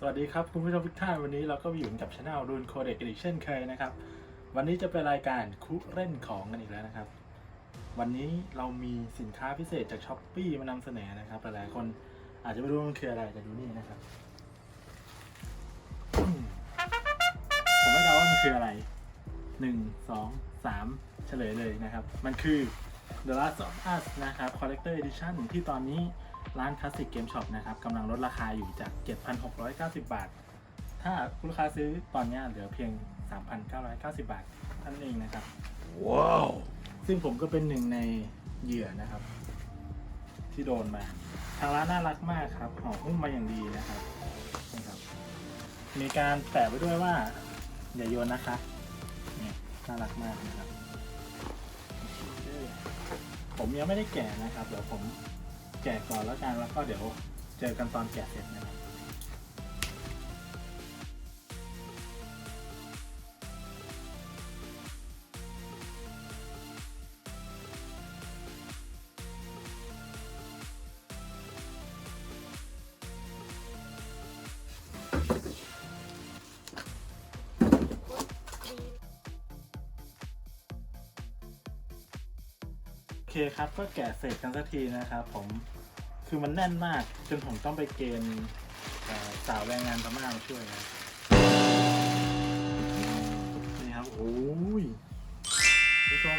สวัสดีครับ คุณผู้ชมทุกท่านวันนี้เราก็อยู่กับช anel รุนโคเด็กอีกเช่นเคยนะครับ วันนี้จะเป็นรายการคุเล่นของกันอีกแล้วนะครับ วันนี้เรามีสินค้าพิเศษจากช้อปปีมานำเสนอนะครับหลายๆคนอาจจะไม่รู้มันคืออะไรแต่ดูนี่นะครับ ผมไม่เดาว่ามันคืออะไรหนึ่งสองสามเฉลยเลยนะครับ มันคือ The Last of Us นะครับ Collector Edition ที่ตอนนี้ ร้าน Classic Game Shop นะครับกำลังลดราคาอยู่จาก 7,690 บาท ถ้าคุณลูกค้าซื้อตอนเนี้ยเหลือเพียง 3,990 บาทเท่านนเองนะครับ ว้าว ซึ่งผมก็เป็นหนึ่งในเหยื่อนะครับ ที่โดนมา ทางร้านน่ารักมากครับห่อหุ้มมาอย่างดีนะครับนะครับ มีการแปะไว้ด้วยว่าอย่าโยนนะคะนี่น่ารักมากนะครับโอเคผมยังไม่ได้แกะนะครับเดี๋ยวผม แกะก่อนแล้วกันแล้วก็เดี๋ยวเจอกันตอนแกะเสร็จนะครับโอเคครับก็แกะเสร็จกันสักทีนะครับผม คือมันแน่นมาก จนผมต้องไปเกณฑ์เอ่อสาวแรงงานพม่ามาช่วยนะนี่ครับโอ้ยผู้ชม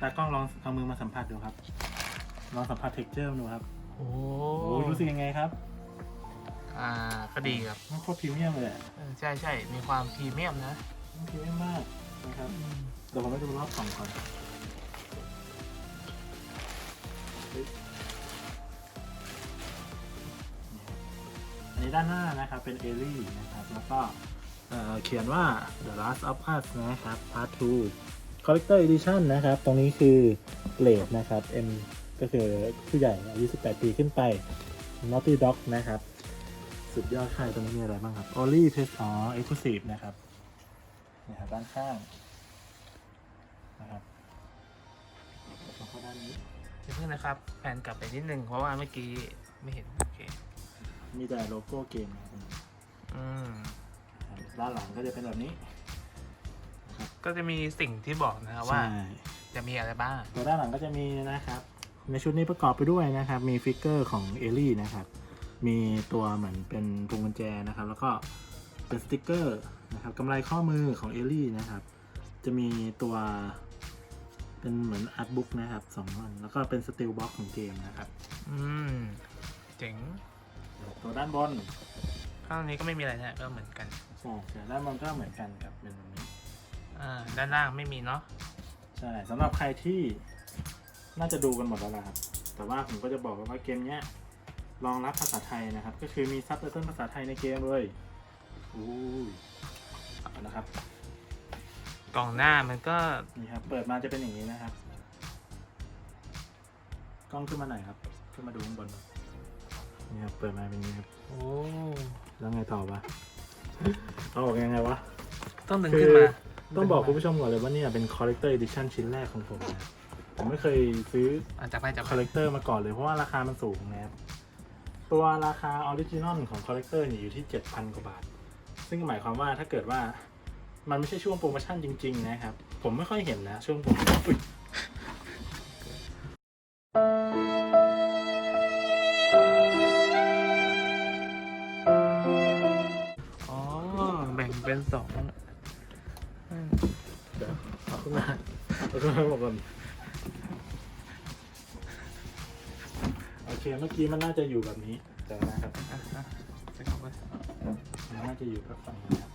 ตากล้องลองเอามือมาสัมผัสดูครับ ลองสัมผัสเท็กเจอร์ดูครับโอ้โอ้ยรู้สึกยังไงครับอ่าก็ดีครับมันโคตรพรีเมียมเลยอะเออใช่ใช่มีความพรีเมียมนะมันพรีเมียมมากนะครับ เดี๋ยวผมไปดูรอบสองก่อนเฮ้ย นี่ครับอันด้านหน้านะครับเป็นเอลี่นะครับแล้วก็เขียนว่า The Last of Us นะครับ Part 2 Collector Edition นะครับ ตรงนี้คือเลดนะครับ M ก็คือผู้ใหญ่อายุ18 ปีขึ้นไป Naughty Dog นะครับ สุดยอดค่ายตรงนี้มีอะไรบ้างครับ Only p e s อ๋อ Exclusive นะครับนี่ครับด้านข้างนะครับแล้วก็ด้านนี้เดี๋ยวเพื่อนนะครับแผนกลับไปนิดนึงเพราะว่าเมื่อกี้ไม่เห็นโอเค มีแต่โลโก้เกมนะครับอืมด้านหลังก็จะเป็นแบบนี้ก็จะมีสิ่งที่บอกนะครับว่า ใช่จะมีอะไรบ้าง ตัวด้านหลังก็จะมีนะครับ ในชุดนี้ประกอบไปด้วยนะครับ มีฟิกเกอร์ของเอลลี่นะครับ มีตัวเหมือนเป็นพวงกุญแจนะครับ แล้วก็เป็นสติกเกอร์นะครับกำไรข้อมือของเอลลี่นะครับ จะมีตัวเป็นเหมือนอาร์ตบุ๊กนะครับสองอันแล้วก็เป็นสติลบ็อกของเกมนะครับ อืม เจ๋ง ตัวด้านบนข้างนี้ก็ไม่มีอะไรนะก็เหมือนกันใช่ใช่ด้านบนก็เหมือนกันครับเป็นแบบนี้ อ่าด้านล่างไม่มีเนาะใช่สำหรับใครที่น่าจะดูกันหมดแล้วล่ะครับ แต่ว่าผมก็จะบอกว่าเกมเนี้ยรองรับภาษาไทยนะครับ ก็คือมีซับไตเติลภาษาไทยในเกมเลยอู้ยเอานะครับ กล่องหน้ามันก็นี่ครับ เปิดมาจะเป็นอย่างนี้นะครับ กล้องขึ้นมาหน่อยครับ ขึ้นมาดูข้างบนนี่ ครับเปิดมาเป็นอย่างนี้ครับโอ้แล้วไงต่อวะเอาออกยังไงวะ ต้องดึงคือขึ้นมา ต้องบอกคุณผู้ชมก่อนเลยว่าเนี่ยเป็น collector edition ชิ้นแรกของผมนะผมไม่เคยซื้ออะจับไปจับคไปอลเลกเตอร์มาก่อนเลยเพราะว่าราคามันสูงนะครับ ตัวราคาออริจินอลของคอลเลกเตอร์เนี่ยอยู่ที่ 7,000 กว่าบาท ซึ่งหมายความว่าถ้าเกิดว่ามันไม่ใช่ช่วงโปรโมชั่นจริง ๆ นะครับ ผมไม่ค่อยเห็นนะ ช่วงโปรโมชั่นอุ๊ย เป็นเดี๋ยวเอาขึ้นมาเอาขึ้นมาบอกก่อนโอเคเมื่อกี้มันน่าจะอยู่แบบนี้เดี๋ยวนะครับอะอะจะเข้าไปมันน่าจะอยู่กับฝั่งนี้ครับ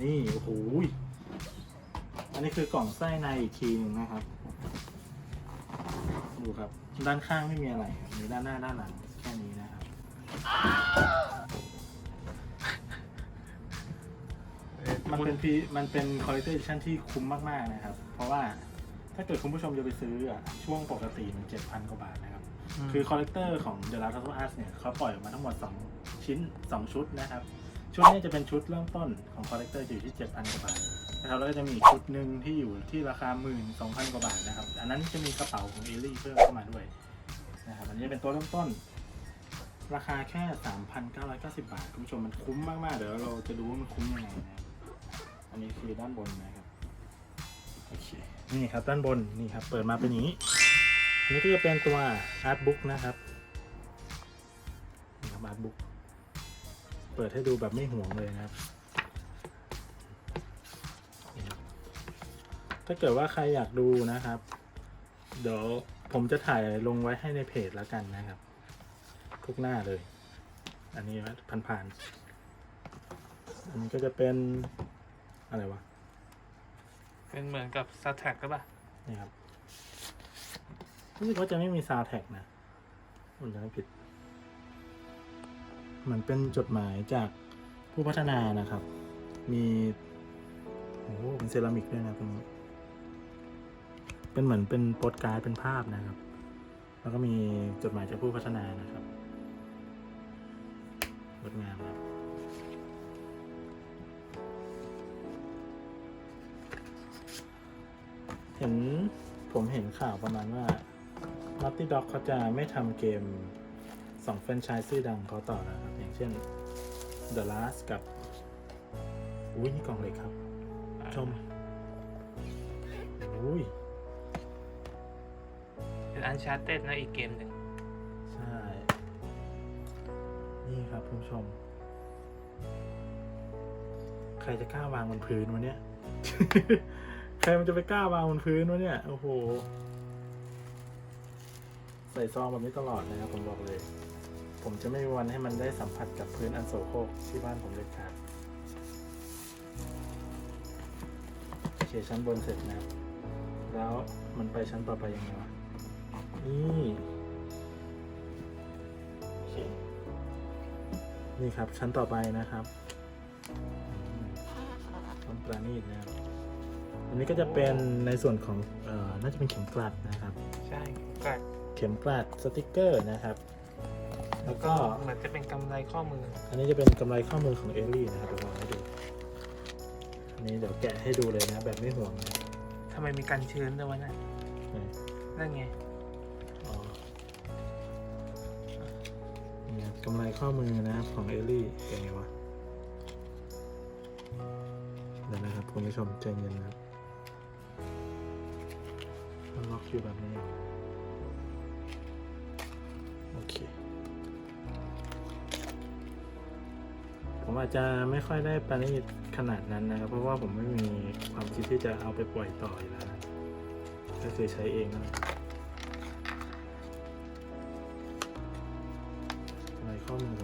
นี่โอ้โหอันนี้คือกล่องไส้ในอีกทีหนึ่งนะครับ ดูครับ ด้านข้างไม่มีอะไรครับมีด้านหน้าด้านหลังแค่นี้นะครับ มันเป็นพีมันเป็นคอลเล c เตอร์ edition ที่คุ้มมาก ๆ นะครับ เพราะว่าถ้าเกิดคุณผู้ชมจะไปซื้ออะช่วงปกติมันเจ็ดพันกว่าบาทนะครับมคือคอลเลกเตอร์ของ The Last of Us เนี่ยเขาปล่อยออกมาทั้งหมด 2 ชิ้น 2 ชุดนะครับ ชุดนี้จะเป็นชุดเริ่มต้นของคอลเลกเตอร์อยู่ที่ 7,000 กว่าบาทนะครับแล้วก็จะมีอีกชุดหนึ่งที่อยู่ที่ราคา1 2 0 0 0กว่าบาทนะครับ อันนั้นจะมีกระเป๋าของเอลลี่เพิ่มเข้ามาด้วยนะครับอันนี้เป็นตัวเริ่มต้น ราคาแค่ 3,990 บาท คุณผู้ชมมันคุ้มมาก ๆ เดี๋ยวเราจะดูว่ามันคุ้มยังไงนะครับ อันนี้คือด้านบนนะครับโอเคนี่ครับด้านบนนี่ครับ เปิดมาเป็นอย่างนี้อันนี้ก็จะเป็นตัวอาร์ตบุ๊กนะครับนี่ครับอาร์ตบุ๊กเปิดให้ดูแบบไม่ห่วงเลยนะครับนี่ครับ ถ้าเกิดว่าใครอยากดูนะครับ เดี๋ยวผมจะถ่ายลงไว้ให้ในเพจแล้วกันนะครับ ทุกหน้าเลย อันนี้ผ่านๆอันนี้ก็จะเป็น อะไรวะ เป็นเหมือนกับซัตแท็กก็ปล่ะนี่ครับ รู้สึกว่าจะไม่มีซาวแท็กนะผมจะไม่ผิดเหมือนเป็นจดหมายจากผู้พัฒนานะครับ มีโอ้โหเป็นเซรามิกด้วยนะตรงนี้ เป็นเหมือนเป็นโปสการ์ดเป็นภาพนะครับ แล้วก็มีจดหมายจากผู้พัฒนานะครับงดงามครับ ห็นผมเห็นข่าวประมาณว่า Naughty Dog เขาจะไม่ทำเกมสองแฟรนไชส์ชื่อดังเขาต่อนะครับ อย่างเช่น The Last กับ อุ้ยนี่กล่องเหล็กครับ ชม อุ้ย เป็นอันชาร์เต็ดนะอีกเกมหนึ่งใช่ นี่ครับคุณผู้ชม ใครจะกล้าวางบนพื้นวะเนี่ย ใครมันจะไปกล้าวางบนพื้นวะเนี่ย โอ้โห ใส่ซองแบบนี้ตลอดนะครับผมบอกเลย ผมจะไม่มีวันให้มันได้สัมผัสกับพื้นอันโสโครกที่บ้านผมเลยครับโอเคชั้นบนเสร็จนะครับ แล้วมันไปชั้นต่อไปยังไงวะ นี่นี่ครับชั้นต่อไปนะครับ ต้นปราณีตนะครับ อันนี้ก็จะเป็นในส่วนของเอ่อน่าจะเป็นเข็มกลัดนะครับ ใช่ก็เข็มกลัดสติกเกอร์นะครับ แล้วก็เหมือนจะเป็นกำไรข้อมือ อันนี้จะเป็นกำไรข้อมือของเอลลี่นะครับเดี๋ยวลองให้ดูอันนี้เดี๋ยวแกะให้ดูเลยนะแบบไม่ห่วงนะทำไมมีกันชื้นด้วยวะน่ะนี่นั่นไง อ๋อเนี่ยกำไรข้อมือนะครับของเอลลี่แกะไงวะเดี๋ยวนะครับคุณผู้ชมใจเย็นนะครับ มันล็อกอยู่แบบนี้ โอเค ผมอาจจะไม่ค่อยได้ประณีตขนาดนั้นนะครับ เพราะว่าผมไม่มีความคิดที่จะเอาไปปล่อยต่ออยู่แล้วนะก็คือใช้เองนั่นแหละอะไรข้อมูลขอ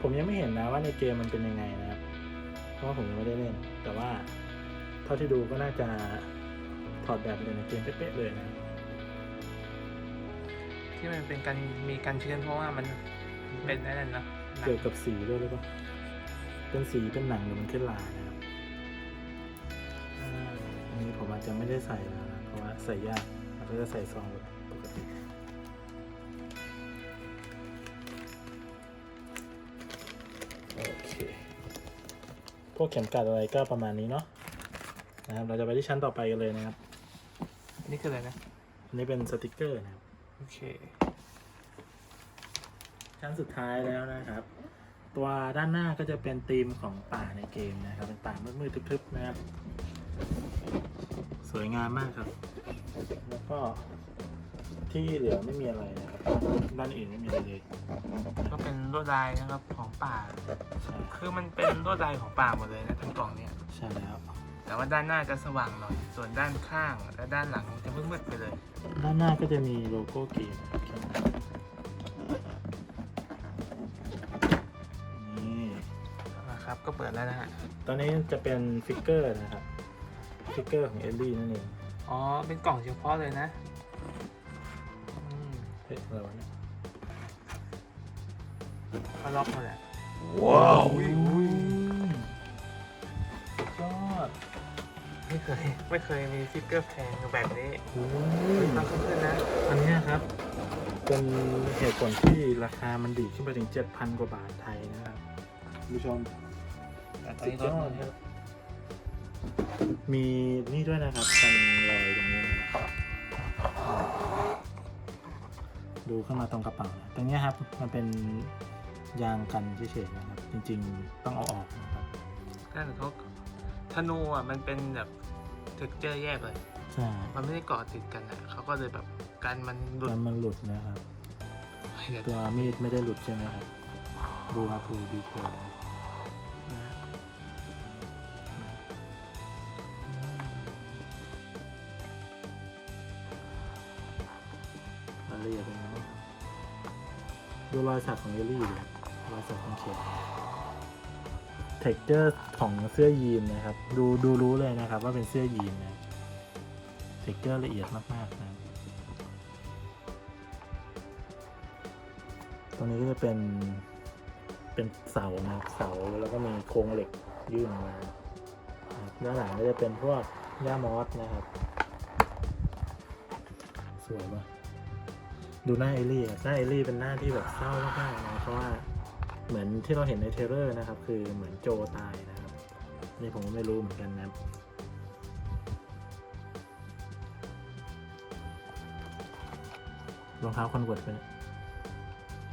ผมยังไม่เห็นนะว่าในเกมมันเป็นยังไงนะครับ เพราะว่าผมยังไม่ได้เล่น แต่ว่าเท่าที่ดูก็น่าจะถอดแบบมาจากในเกมเป๊ะๆเลยนะครับที่มันเป็นกันมีกันชื้นเพราะว่ามันเป็นนั่นนะหนังเกี่ยวกับสีด้วยหรือเปล่า เป็นสีเป็นหนังหรือมันขึ้นลานะครับอ่าอันนี้ผมอาจจะไม่ได้ใส่แล้วนะเพราะว่าใส่ยากเราก็จะใส่ซองแบบ พวกเข็มกลัดอะไรก็ประมาณนี้เนาะนะครับเราจะไปที่ชั้นต่อไปกันเลยนะครับ นี่คืออะไรนะ อันนี้เป็นสติกเกอร์นะครับ โอเค ชั้นสุดท้ายแล้วนะครับ ตัวด้านหน้าก็จะเป็นธีมของป่าในเกมนะครับ เป็นป่ามืดๆทึบๆนะครับ สวยงามมากครับ แล้วก็ ที่เหลือไม่มีอะไรนะครับด้านอื่นไม่มีอะไรเลยก็เป็นลวดลายนะครับของป่า ใช่คือมันเป็นลวดลายของป่าหมดเลยนะทั้งกล่องเนี่ย ใช่แล้ว แต่ว่าด้านหน้าจะสว่างหน่อย ส่วนด้านข้างและด้านหลังจะมืดๆไปเลย ด้านหน้าก็จะมีโลโก้เกมนะครับนี่นะครับ ก็เปิดแล้วนะฮะ ตอนนี้จะเป็นฟิกเกอร์นะครับ ฟิกเกอร์ของเอลลี่นั่นเอง อ๋อ เป็นกล่องเฉพาะเลยนะอืม เฮ้ยอะไรวะเนี่ยเขาล็อกมาแหละว้าวอุ้ยอุ้ยสุดยอดไม่เคยไม่เคยมีฟิกเกอร์แพงแบบนี้โอ้ต้องขึ้นขึ้นนะอันเนี้ยครับเป็นเหตุผลที่ราคามันดีดขึ้นไปถึง 7,000 กว่าบาทไทยนะครับคุณผู้ชมแต่ตอนสุดนี้ลยดอลดงครับมีนี่ด้วยนะครับกันรอยตรงนี้นะครับ ดูเข้ามาตรงกระเป๋านะตรงเนี้ยครับมันเป็นยางกันเฉยๆนะครับ จริงๆต้องเอาออกนะครับถ้าเขาธนูอะมันเป็นแบบเท็กเจอร์แยกเลย ใช่มันไม่ได้เกาะติดกันอะเขาก็เลยแบบกันมันหลุดแล้วมันหลุดนะครับ เดี๋ยวตัวมีดไม่ได้หลุดใช่ไหมครับ ดูครับดูดีเทลนะรายละเอียดเป็นไงบ้าง ดูรอยสักของเอลลี่ดิครับรอยสักของเขียนเท็กเจอร์ของเสื้อยีนนะครับ ดูดูรู้เลยนะครับว่าเป็นเสื้อยีนนะเท็กเจอร์ละเอียดมากๆนะตรงนี้ก็จะเป็นเป็นเสานะเสาแล้วก็มีโครงเหล็กยื่นมาด้านหลังก็จะเป็นพวกหญ้ามอสนะครับ สวยปะ ดูหน้าเอลลี่อะหน้าเอลลี่เป็นหน้าที่แบบเศร้ามากๆนะเพราะว่าเหมือนที่เราเห็นในเทรลเลอร์นะครับ คือเหมือนโจตายนะครับนี่ผมก็ไม่รู้เหมือนกันนะครับรองเท้าคอนเวิร์ตไปเนี่ย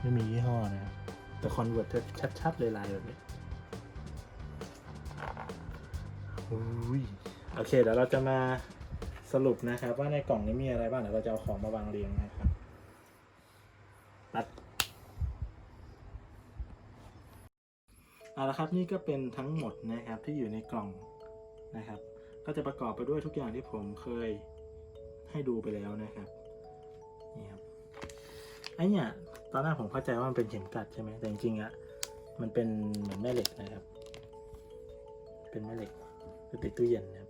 ไม่มียี่ห้อนะครับแต่คอนเวิร์ตชัดๆเลยลายแบบนี้อุ้ยโอเคเดี๋ยวเราจะมาสรุปนะครับ ว่าในกล่องนี้มีอะไรบ้างเดี๋ยวเราจะเอาของมาวางเรียงนะครับตัดเอา ละครับนี่ก็เป็นทั้งหมดนะครับที่อยู่ในกล่องนะครับ ก็จะประกอบไปด้วยทุกอย่างที่ผมเคยให้ดูไปแล้วนะครับนี่ครับไอเนี่ยตอนแรกผมเข้าใจว่ามันเป็นเข็มกัดใช่ไหมแต่จริงๆอะมันเป็นเหมือนแม่เหล็กนะครับ เป็นแม่เหล็กไปติดตู้เย็นนะครับ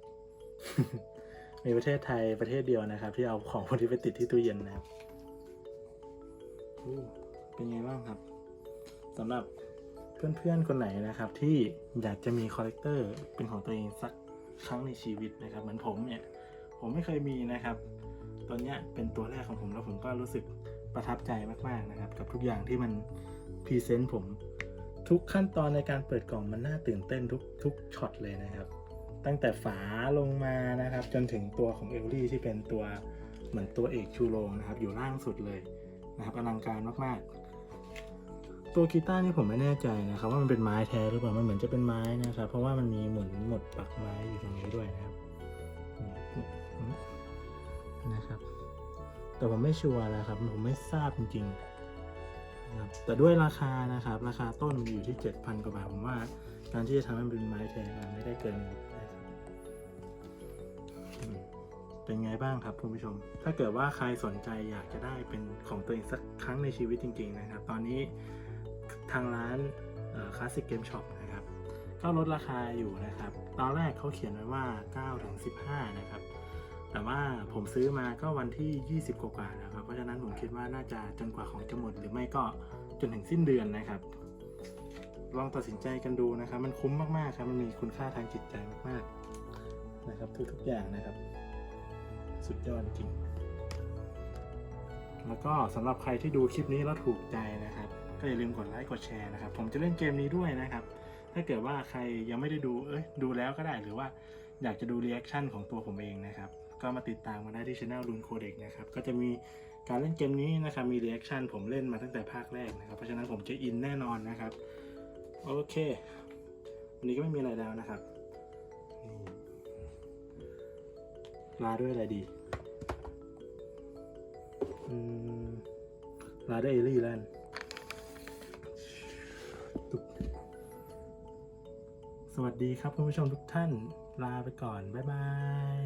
มีประเทศไทยประเทศเดียวนะครับ ที่เอาของพวกนี้ไปติดที่ตู้เย็นนะครับเป็นไงบ้างครับสำหรับ เพื่อนๆคนไหนนะครับที่อยากจะมีคอลเลกเตอร์เป็นของตัวเองสักครั้งในชีวิตนะครับเหมือนผมเนี่ยผมไม่เคยมีนะครับตอนเนี้ยเป็นตัวแรกของผมแล้วผมก็รู้สึกประทับใจมากๆนะครับ กับทุกอย่างที่มันพรีเซนต์ผมทุกขั้นตอนในการเปิดกล่องมันน่าตื่นเต้นทุกทุกช็อตเลยนะครับ ตั้งแต่ฝาลงมานะครับ จนถึงตัวของเอลลี่ที่เป็นตัวเหมือนตัวเอกชูโรงนะครับ อยู่ล่างสุดเลยนะครับอลังการมากๆ ตัวกีตาร์นี่ผมไม่แน่ใจนะครับ ว่ามันเป็นไม้แท้หรือเปล่ามันเหมือนจะเป็นไม้นะครับ เพราะว่ามันมีหมุนหมดปักไม้อยู่ตรงนี้ด้วยนะครับนะครับ แต่ผมไม่ชัวร์นะครับ ผมไม่ทราบจริงๆนะครับแต่ด้วยราคานะครับ ราคาต้นอยู่ที่ 7,000 กว่าบาทผมว่า การที่จะทำให้มันเป็นไม้แท้ไม่ได้เกินเป็นไงบ้างครับคุณผู้ชม ถ้าเกิดว่าใครสนใจอยากจะได้เป็นของตัวเองสักครั้งในชีวิตจริง ๆ นะครับ ตอนนี้างร้านคลาสสิกเกมช็อปนะครับก็ลดราคาอยู่นะครับ ตอนแรกเขาเขียนไว้ว่า 9 ถึง 15 นะครับ แต่ว่าผมซื้อมาก็วันที่ 20 กว่าๆแล้วครับ เพราะฉะนั้นผมคิดว่าน่าจะจนกว่าของจะหมด หรือไม่ก็จนถึงสิ้นเดือนนะครับ ลองตัดสินใจกันดูนะครับ มันคุ้มมากๆครับมันมีคุณค่าทางจิตใจมากๆนะครับ ทุกๆอย่างนะครับ สุดยอดจริงแล้วก็สำหรับใครที่ดูคลิปนี้แล้วถูกใจนะครับ ก็อย่าลืมกดไลค์กดแชร์นะครับ ผมจะเล่นเกมนี้ด้วยนะครับ ถ้าเกิดว่าใครยังไม่ได้ดูเอ้ยดูแล้วก็ได้หรือว่าอยากจะดูรีแอคชั่นของตัวผมเองนะครับ ก็มาติดตามมาได้ที่ช anel ลุนโคเด็กนะครับ ก็จะมีการเล่นเกมนี้นะครับ มีรีแอคชั่นผมเล่นมาตั้งแต่ภาคแรกนะครับ เพราะฉะนั้นผมจะอินแน่นอนนะครับ โอเค วันนี้ก็ไม่มีอะไรแล้วนะครับลาด้วยอะไรดีลาด้วยเอลลี่แล้ว สวัสดีครับคุณผู้ชมทุกท่าน ลาไปก่อน บ๊ายบาย